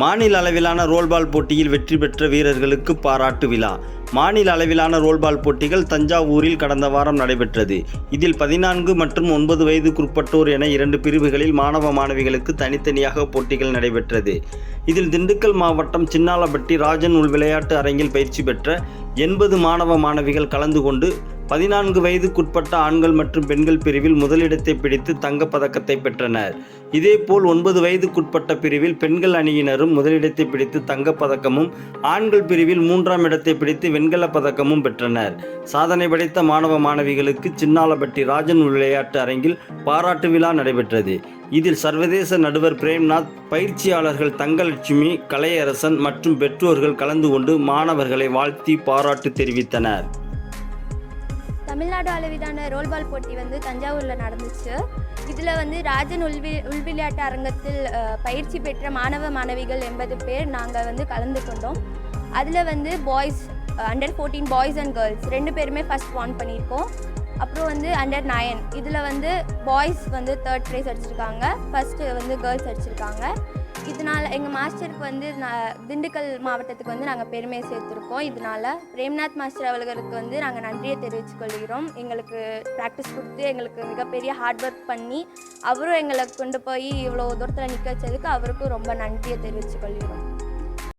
மாநில அளவிலான ரோல்பால் போட்டியில் வெற்றி பெற்ற வீரர்களுக்கு பாராட்டு விழா. மாநில அளவிலான ரோல்பால் போட்டிகள் தஞ்சாவூரில் கடந்த வாரம் நடைபெற்றது. இதில் பதினான்கு மற்றும் ஒன்பது வயதுக்குட்பட்டோர் என இரண்டு பிரிவுகளில் மாணவ மாணவிகளுக்கு தனித்தனியாக போட்டிகள் நடைபெற்றது. இதில் திண்டுக்கல் மாவட்டம் சின்னாலப்பட்டி ராஜன் உள் விளையாட்டு அரங்கில் பயிற்சி பெற்ற எண்பது மாணவ மாணவிகள் கலந்து கொண்டு பதினான்கு வயதுக்குட்பட்ட ஆண்கள் மற்றும் பெண்கள் பிரிவில் முதலிடத்தை பிடித்து தங்கப் பதக்கத்தை பெற்றனர். இதேபோல் ஒன்பது வயதுக்குட்பட்ட பிரிவில் பெண்கள் அணியினரும் முதலிடத்தை பிடித்து தங்கப் பதக்கமும் ஆண்கள் பிரிவில் மூன்றாம் இடத்தை பிடித்து வெண்கலப் பதக்கமும் பெற்றனர். சாதனை படைத்த மாணவ மாணவிகளுக்கு சின்னாலப்பட்டி ராஜன் விளையாட்டு அரங்கில் பாராட்டு விழா நடைபெற்றது. இதில் சர்வதேச நடுவர் பிரேம்நாத் பயிற்சியாளர்கள் தங்கலட்சுமி கலையரசன் மற்றும் பெற்றோர்கள் கலந்து கொண்டு மாணவர்களை வாழ்த்தி பாராட்டு தெரிவித்தனர். தமிழ்நாடு அளவிலான ரோல்பால் போட்டி வந்து தஞ்சாவூரில் நடந்துச்சு. இதில் வந்து ராஜன் உள்வி உள்விளையாட்டு அரங்கத்தில் பயிற்சி பெற்ற மாணவ மாணவிகள் எண்பது பேர் நாங்கள் வந்து கலந்து கொண்டோம். அதில் வந்து boys under fourteen boys and girls ரெண்டு பேருமே ஃபஸ்ட் வான் பண்ணியிருக்கோம். அப்புறம் வந்து அண்டர் நயன் இதில் வந்து பாய்ஸ் வந்து தேர்ட் ப்ரைஸ் அடிச்சிருக்காங்க. ஃபஸ்ட்டு வந்து கேர்ள்ஸ் அடிச்சிருக்காங்க. இதனால் எங்கள் மாஸ்டருக்கு வந்து நான் திண்டுக்கல் மாவட்டத்துக்கு வந்து நாங்கள் பெருமையை சேர்த்துருக்கோம். இதனால் பிரேம்நாத் மாஸ்டர் அவர்களுக்கு வந்து நாங்கள் நன்றியை தெரிவித்துக்கொள்கிறோம் எங்களுக்கு ப்ராக்டிஸ் கொடுத்து எங்களுக்கு மிகப்பெரிய ஹார்ட் ஒர்க் பண்ணி அவரும் எங்களை கொண்டு போய் இவ்வளோ தூரத்தில் நிற்க வச்சதுக்கு அவருக்கும் ரொம்ப நன்றியை தெரிவித்து கொள்கிறோம்.